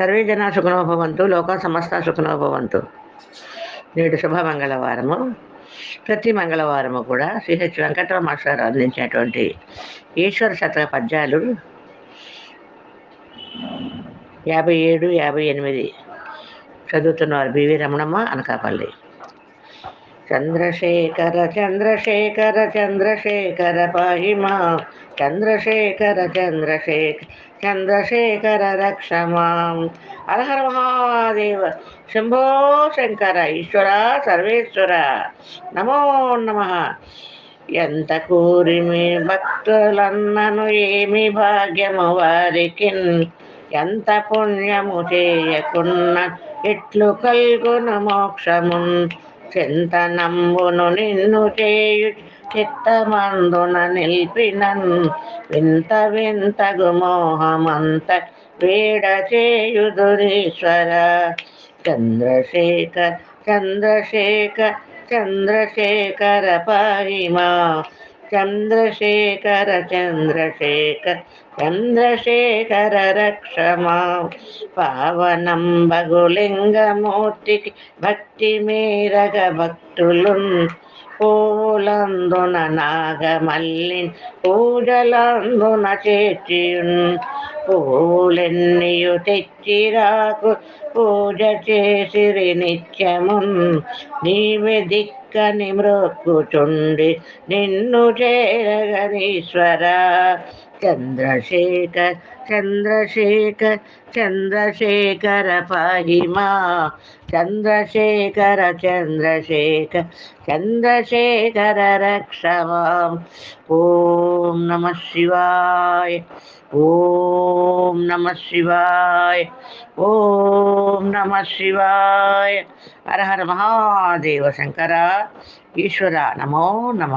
Survey జన సుఖనోభవంతు లోక సమస్త సుఖనోభవంతు నేడు శుభ మంగళవారము. ప్రతి మంగళవారము కూడా శ్రీహెచ్ వెంకటరామ సార్ అందించినటువంటి ఈశ్వర శతక పద్యాలు యాభై ఏడు యాభై ఎనిమిది చదువుతున్నారు బివి రమణమ్మ అనకాపల్లి. చంద్రశేఖర చంద్రశేఖర చంద్రశేఖర పాహిమా చంద్రశేఖర చంద్రశేఖర చంద్రశేఖర రక్షమాం అర్హర మహాదేవ శంభో శంకర ఈశ్వర సర్వేశ్వర. నమో నమ. ఎంత కూరిమి భక్తులన్నను ఏమి భాగ్యము వారికి ఎంత పుణ్యము చేయకున్న? ఎట్లు కల్గును మోక్షమున్? చింతనమ్మును నిన్ను చేయు చిత్తమందున నిల్పినన్. వింత వింతగు మోహమంత వేడ చేయుదురీశ్వర చంద్రశేఖర్ చంద్రశేఖర్ చంద్రశేఖర పాహిమా చంద్రశేఖర చంద్రశేఖర్ చంద్రశేఖర రక్షమా. పావనం బగులింగమూర్తికి భక్తి మేరగ భక్తులు పూలందున నాగమల్లిన్ పూజలందున చేర్చియున్. పూలెన్నియు తెచ్చిరాకు పూజ చేసిరి నిత్యమున్. నీవే దిక్కని మ్రొక్కుచుండి నిన్ను చేరగనీశ్వరా. చంద్రశేఖర్ చంద్రశేఖర్ చంద్రశేఖర పాహిమా చంద్రశేఖర చంద్రశేఖర్ చంద్రశేఖర రక్షమాం ఓం నమ శివాయ ఓం నమ శివాయ ఓం నమ శివాయ. హర హర మహాదేవ శంకర ఈశ్వర నమో నమ.